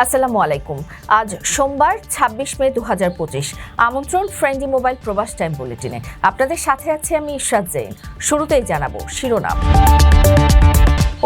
আসসালামু আলাইকুম। আজ সোমবার, ছাব্বিশ মে দু হাজার পঁচিশ। আমন্ত্রণ ফ্রেন্ডি মোবাইল প্রবাস টাইম বুলেটিনে। আপনাদের সাথে আছে আমি ইশরাত জৈন শুরুতেই জানাব শিরোনাম।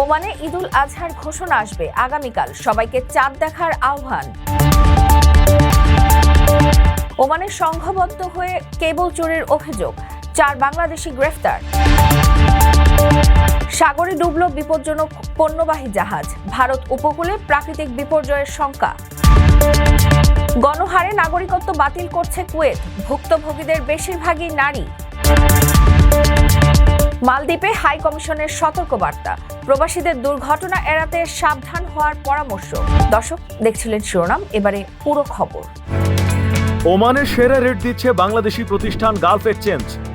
ওমানে ঈদুল আজহার ঘোষণা আসবে আগামীকাল। সবাইকে চাঁদ দেখার আহ্বান। ওমানে সংঘবদ্ধ হয়ে কেবল চোরের অভিযোগ। চার বাংলাদেশি গ্রেফতার। সাগরে ডুবল বিপজ্জনক পণ্যবাহী জাহাজ। ভারত উপকূলে প্রাকৃতিক বিপর্যয়ের শঙ্কা। গণহারে নাগরিকত্ব বাতিল করছে কুয়েত। ভুক্তভোগীদের বেশিরভাগই নারী। মালদ্বীপে হাই কমিশনের সতর্কবার্তা। প্রবাসীদের দুর্ঘটনা এড়াতে সাবধান হওয়ার পরামর্শ। দর্শক, দেখছিলেন শিরোনাম, এবারে পুরো খবর। ওমানের সেরা রেট দিচ্ছে বাংলাদেশি প্রতিষ্ঠান গালফ এক্সচেঞ্জ।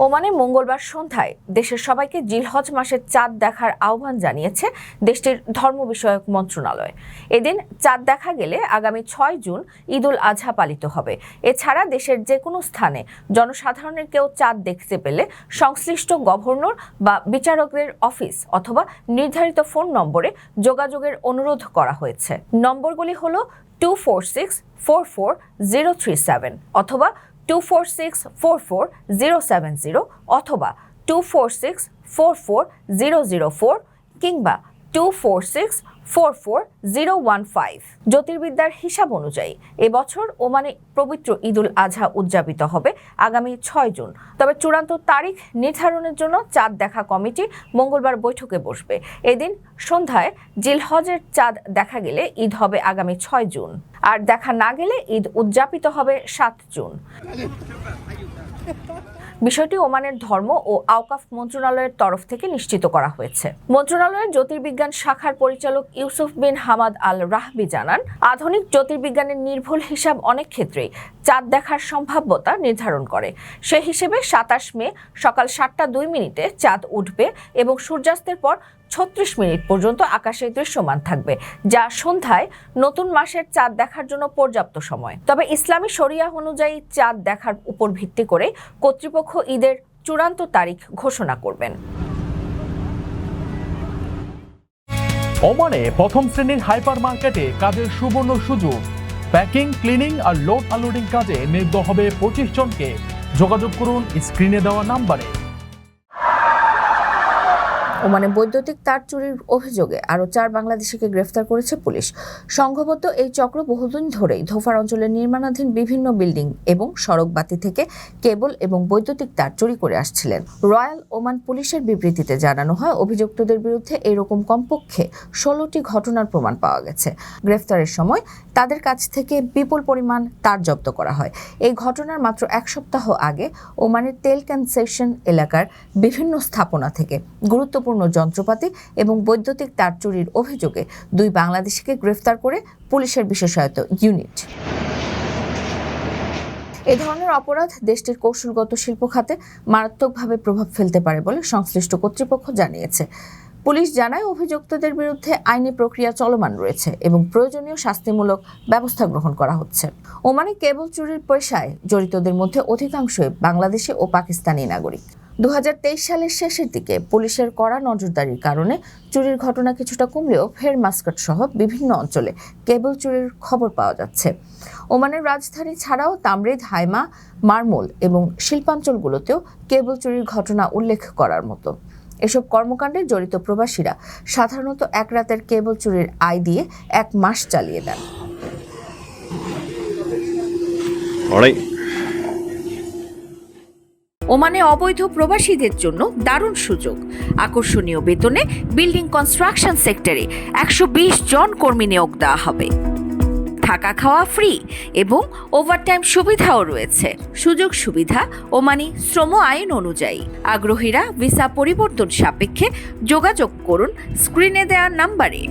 ওমানে মঙ্গলবার সন্ধ্যায় দেশের সবাইকে জিলহজ মাসের চাঁদ দেখার আহ্বান জানিয়েছে দেশটির ধর্ম বিষয়ক মন্ত্রণালয়। এদিন চাঁদ দেখা গেলে আগামী ছয় জুন ঈদুল আজহা পালিত হবে। এছাড়া দেশের যে কোনো স্থানে জনসাধারণের কেউ চাঁদ দেখতে পেলে সংশ্লিষ্ট গভর্নর বা বিচারকদের অফিস অথবা নির্ধারিত ফোন নম্বরে যোগাযোগের অনুরোধ করা হয়েছে। নম্বরগুলি হল two four six four four zero three seven অথবা two four six four four zero seven zero অথবা two four six four four zero zero four কিংবা two four six four four zero one five জ্যোতির্বিদ্যার হিসাব অনুযায়ী এবছর ওমানে পবিত্র ঈদুল আজহা উদযাপিত হবে আগামী ছয় জুন। তবে চূড়ান্ত তারিখ নির্ধারণের জন্য চাঁদ দেখা কমিটি মঙ্গলবার বৈঠকে বসবে। এদিন সন্ধ্যায় জিলহজের চাঁদ দেখা গেলে ঈদ হবে আগামী ছয় জুন। আর দেখা না গেলে ঈদ উদযাপিত হবে সাত জুন। বিষয়টি ওমানের ধর্ম ও আওকাফ মন্ত্রণালয়ের তরফ থেকে নিশ্চিত করা হয়েছে। মন্ত্রণালয়ের জ্যোতির্বিজ্ঞান শাখার পরিচালক ইউসুফ বিন হামাদ আল রাহবি জানান, আধুনিক জ্যোতির্বিজ্ঞানের নির্ভুল হিসাব অনেক ক্ষেত্রেই চাঁদ দেখার সম্ভাব্যতা নির্ধারণ করে। সে হিসেবে সাতাশ মে সকাল সাতটা দুই মিনিটে চাঁদ উঠবে এবং সূর্যাস্তের পর ছত্রিশ মিনিট পর্যন্ত আকাশে দৃশ্যমান থাকবে, যা সন্ধ্যায় নতুন মাসের চাঁদ দেখার জন্য পর্যাপ্ত সময়। তবে ইসলামী শরিয়া অনুযায়ী চাঁদ দেখার উপর ভিত্তি করে কর্তৃপক্ষ ঈদের চূড়ান্ত তারিখ ঘোষণা করবেন। ওমানে প্রথম শ্রেণির হাইপার মার্কেটে কাজের সুবর্ণ সুযোগ। প্যাকিং, ক্লিনিং আর লোড আনলোডিং কাজে নিয়োগ হবে পঁচিশ জনকে। যোগাযোগ করুন স্ক্রিনে দেওয়া নাম্বারে। ওমানে বৈদ্যুতিক তার চুরির অভিযোগে আরও চার বাংলাদেশিকে গ্রেফতার করেছে পুলিশ। সংঘবদ্ধ এই চক্র বহুদিন ধরেই ধোফার অঞ্চলে নির্মাণাধীন বিভিন্ন বিল্ডিং এবং সড়ক বাতি থেকে কেবল এবং বৈদ্যুতিক তার চুরি করে আসছিলেন। রয়্যাল ওমান পুলিশের বিবৃতিতে জানানো হয়, অভিযুক্তদের বিরুদ্ধে এরকম কমপক্ষে ষোলোটি ঘটনার প্রমাণ পাওয়া গেছে। গ্রেফতারের সময় তাদের কাছ থেকে বিপুল পরিমাণ তার জব্দ করা হয়। এই ঘটনার মাত্র এক সপ্তাহ আগে ওমানের তেল কনসেশন এলাকার বিভিন্ন স্থাপনা থেকে গুরুত্বপূর্ণ যন্ত্রপাতি এবং বৈদ্যুতিক তার চুরির অভিযোগে দুই বাংলাদেশিকে গ্রেফতার করে পুলিশের বিশেষায়িত ইউনিট। এ ধরনের অপরাধ দেশটির কৌশলগত শিল্প খাতে মারাত্মকভাবে প্রভাব ফেলতে পারে বলে সংশ্লিষ্ট কর্তৃপক্ষ জানিয়েছে। পুলিশ জানায়, অভিযুক্তদের বিরুদ্ধে আইনি প্রক্রিয়া চলমান রয়েছে এবং প্রয়োজনীয় শাস্তিমূলক ব্যবস্থা গ্রহণ করা হচ্ছে। ওমানে কেবল চুরির পেশায় জড়িতদের মধ্যে অধিকাংশই বাংলাদেশি ও পাকিস্তানি নাগরিক। দু হাজার তেইশ সালের শেষের দিকে পুলিশের কড়া নজরদারির কারণে চুরির ঘটনা কিছুটা কমলেও ফের মাস্কাট সহ বিভিন্ন অঞ্চলে কেবল চুরির খবর পাওয়া যাচ্ছে। ওমানের রাজধানী ছাড়াও তামরিদ, হাইমা, মারমোল এবং শিল্পাঞ্চলগুলোতেও কেবল চুরির ঘটনা উল্লেখ করার মতো। এসব কর্মকাণ্ডে জড়িত প্রবাসীরা সাধারণত এক রাতের কেবল চুরির আয় দিয়ে এক মাস চালিয়ে দেন। ওমানে অবৈধ প্রবাসীদের জন্য দারুণ সুযোগ। আকর্ষণীয় বেতনে বিল্ডিং কনস্ট্রাকশন সেক্টরে একশো বিশ জন কর্মী নিয়োগ দেওয়া হবে। থাকা খাওয়া ফ্রি এবং ওভারটাইম সুবিধাও রয়েছে। সুযোগ সুবিধা ওমানি শ্রম আইন অনুযায়ী। আগ্রহীরা ভিসা পরিবর্তন সাপেক্ষে যোগাযোগ করুন স্ক্রিনে দেওয়া নাম্বারে।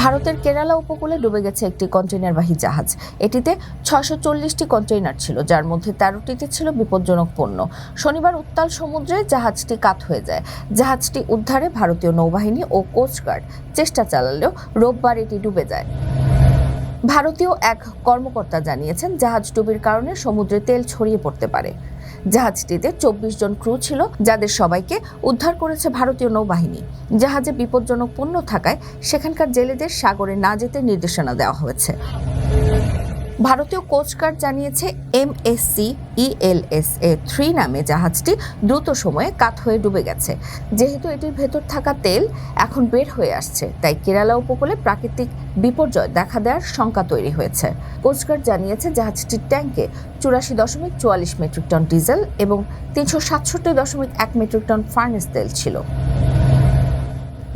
ভারতের কেরালা উপকূলে ডুবে গেছে একটি কন্টেইনারবাহী জাহাজ। এটিতে ছশো চল্লিশটি কন্টেইনার ছিল, যার মধ্যে তেরোটিতে ছিল বিপজ্জনক পণ্য। শনিবার উত্তাল সমুদ্রে জাহাজটি কাত হয়ে যায়। জাহাজটি উদ্ধারে ভারতীয় নৌবাহিনী ও কোস্টগার্ড চেষ্টা চালালেও রোববার এটি ডুবে যায়। ভারতীয় এক কর্মকর্তা জানিয়েছেন, জাহাজ ডুবির কারণে সমুদ্রে তেল ছড়িয়ে পড়তে পারে। জাহাজটিতে চব্বিশ জন ক্রু ছিল, যাদের সবাইকে উদ্ধার করেছে ভারতীয় নৌবাহিনী। জাহাজে বিপজ্জনক পণ্য থাকায় সেখানকার জেলেদের সাগরে না যেতে নির্দেশনা দেওয়া হয়েছে। ভারতীয় কোস্টগার্ড জানিয়েছে এমএসসি ইএলএসএ থ্রি নামে জাহাজটি দ্রুত সময়ে কাত হয়ে ডুবে গেছে। যেহেতু এটির ভেতর থাকা তেল এখন বের হয়ে আসছে, তাই কেরালা উপকূলে প্রাকৃতিক বিপর্যয় দেখা দেওয়ার শঙ্কা তৈরি হয়েছে। কোস্টগার্ড জানিয়েছে জাহাজটির ট্যাঙ্কে চুরাশি দশমিক চুয়াল্লিশ মেট্রিক টন ডিজেল এবং তিনশো সাতষট্টি দশমিক এক মেট্রিক টন ফার্নেস তেল ছিল।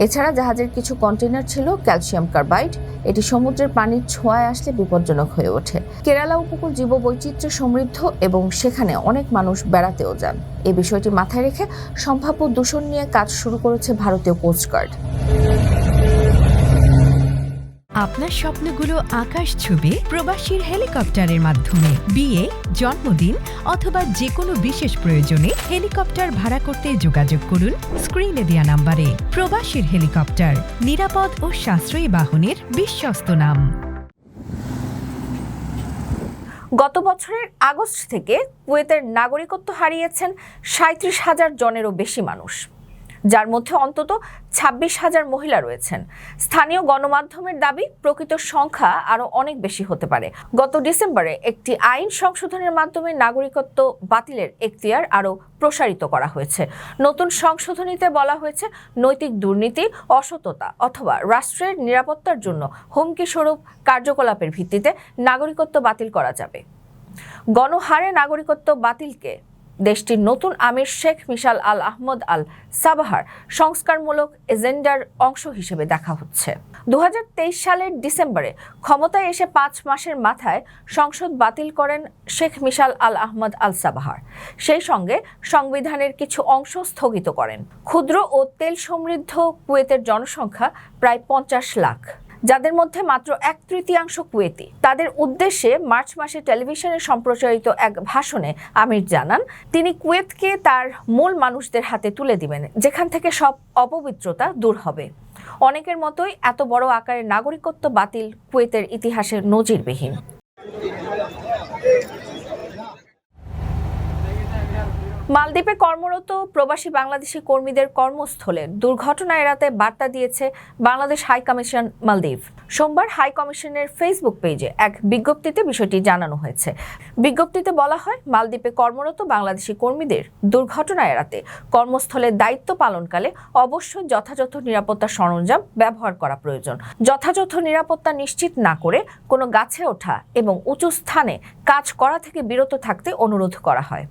এছাড়া জাহাজের কিছু কন্টেনার ছিল, ক্যালসিয়াম কার্বাইড। এটি সমুদ্রের পানির ছোঁয়ায় আসলে বিপজ্জনক হয়ে ওঠে। কেরালা উপকূল জীববৈচিত্র্য সমৃদ্ধ এবং সেখানে অনেক মানুষ বেড়াতেও যান। এ বিষয়টি মাথায় রেখে সম্ভাব্য দূষণ নিয়ে কাজ শুরু করেছে ভারতীয় কোস্টগার্ড আপনার স্বপ্নগুলো আকাশ ছুবে প্রবাসীর হেলিকপ্টারের মাধ্যমে। বিয়ে, জন্মদিন অথবা যে কোনো বিশেষ প্রয়োজনে হেলিকপ্টার ভাড়া করতে যোগাযোগ করুন স্ক্রিনে দেওয়া নাম্বারে। প্রবাসীর হেলিকপ্টার, নিরাপদ ও সাশ্রয়ী বাহনের বিশ্বস্ত নাম। গত বছরের আগস্ট থেকে কুয়েতের নাগরিকত্ব হারিয়েছেন সাঁত্রিশ হাজার জনেরও বেশি মানুষ। যার মধ্যে অন্তত ছাব্বিশ হাজার মহিলা রয়েছেন। স্থানীয় গণমাধ্যমের দাবি, প্রকৃত সংখ্যা আরও অনেক বেশি হতে পারে। গত ডিসেম্বরে একটি আইন সংশোধনের মাধ্যমে নাগরিকত্ব বাতিলের এখতিয়ার আরও প্রসারিত করা হয়েছে। নতুন সংশোধনীতে বলা হয়েছে, নৈতিক দুর্নীতি, অসততা অথবা রাষ্ট্রের নিরাপত্তার জন্য হুমকি স্বরূপ কার্যকলাপের ভিত্তিতে নাগরিকত্ব বাতিল করা যাবে। গণহারে নাগরিকত্ব বাতিলকে দেশটির নতুন আমির শেখ মিশাল আল আহমদ আল সাবাহার সংস্কারমূলক এজেন্ডার অংশ হিসেবে দেখা হচ্ছে। দু হাজার তেইশ সালের ডিসেম্বরে ক্ষমতায় এসে পাঁচ মাসের মাথায় সংসদ বাতিল করেন শেখ মিশাল আল আহমদ আল সাবাহার। সেই সঙ্গে সংবিধানের কিছু অংশ স্থগিত করেন। ক্ষুদ্র ও তেল সমৃদ্ধ কুয়েতের জনসংখ্যা প্রায় পঞ্চাশ লাখ। যাদের মধ্যে মাত্র এক তৃতীয়াংশ কুয়েতি। তাদের উদ্দেশ্যে মার্চ মাসে টেলিভিশনে সম্প্রচারিত এক ভাষণে আমির জানান, তিনি কুয়েতকে তার মূল মানুষদের হাতে তুলে দিবেন, যেখান থেকে সব অপবিত্রতা দূর হবে। অনেকের মতোই এত বড় আকারের নাগরিকত্ব বাতিল কুয়েতের ইতিহাসের নজিরবিহীন। মালদ্বীপে কর্মরত প্রবাসী বাংলাদেশি কর্মীদের কর্মস্থলে দুর্ঘটনা এড়াতে বার্তা দিয়েছে বাংলাদেশ হাই কমিশন মালদ্বীপ। সোমবার হাই কমিশনের ফেসবুক পেজে এক বিজ্ঞপ্তিতে বিষয়টি জানানো হয়েছে। বিজ্ঞপ্তিতে বলা হয়, মালদ্বীপে কর্মরত বাংলাদেশি কর্মীদের দুর্ঘটনা এড়াতে কর্মস্থলে দায়িত্ব পালনকালে অবশ্যই যথাযথ নিরাপত্তা সরঞ্জাম ব্যবহার করা প্রয়োজন। যথাযথ নিরাপত্তা নিশ্চিত না করে কোনো গাছে ওঠা এবং উঁচু স্থানে কাজ করা থেকে বিরত থাকতে অনুরোধ করা হয়।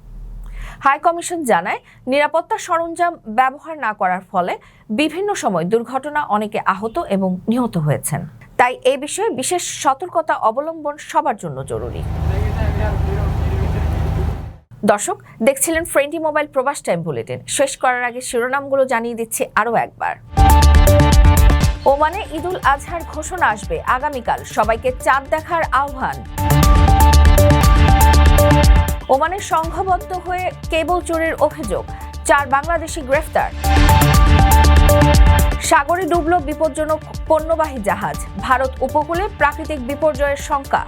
হাই কমিশন জানায়, নিরাপত্তা সরঞ্জাম ব্যবহার না করার ফলে বিভিন্ন সময় দুর্ঘটনা অনেকে আহত এবং নিহত হয়েছেন। তাই এই বিষয়ে বিশেষ সতর্কতা অবলম্বন সবার জন্য জরুরি। দর্শক, দেখছিলেন ফ্রেন্ডি মোবাইল প্রবাস টাইম বুলেটিন। শেষ করার আগে শিরোনামগুলো জানিয়ে দিচ্ছি আরও একবার। ওমানে ঈদুল আজহার ঘোষণা আসবে আগামীকাল। সবাইকে চাঁদ দেখার আহ্বান। ওমানে সংঘবদ্ধ হয়ে কেবল চোরের অভিযোগ, চার বাংলাদেশি গ্রেফতার। সাগরে ডুবল বিপজ্জনক পণ্যবাহী জাহাজ, ভারত উপকূলে প্রাকৃতিক বিপর্যয়ের শঙ্কা।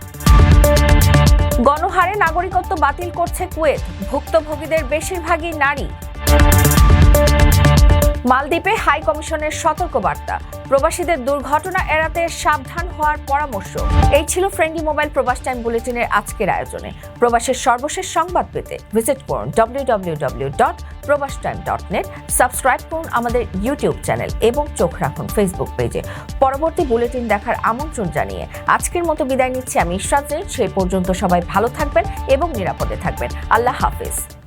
গণহারে নাগরিকত্ব বাতিল করছে কুয়েত, ভুক্তভোগীদের বেশিরভাগই নারী। মালদ্বীপে হাই কমিশনের সতর্কবার্তা। প্রবাসীদের দুর্ঘটনা এড়াতে সাবধান হওয়ার পরামর্শ। এই ছিল ফ্রেন্ডলি মোবাইল প্রবাস টাইম বুলেটিনের আজকের আয়োজনে। প্রবাসের সর্বশেষ সংবাদ পেতে ভিজিট করুন ডব্লিউ সাবস্ক্রাইব করুন আমাদের ইউটিউব চ্যানেল এবং চোখ রাখুন ফেসবুক পেজে। পরবর্তী বুলেটিন দেখার আমন্ত্রণ জানিয়ে আজকের মতো বিদায় নিচ্ছি আমি জৈন। সেই পর্যন্ত সবাই ভালো থাকবেন এবং নিরাপদে থাকবেন। আল্লাহ হাফিজ।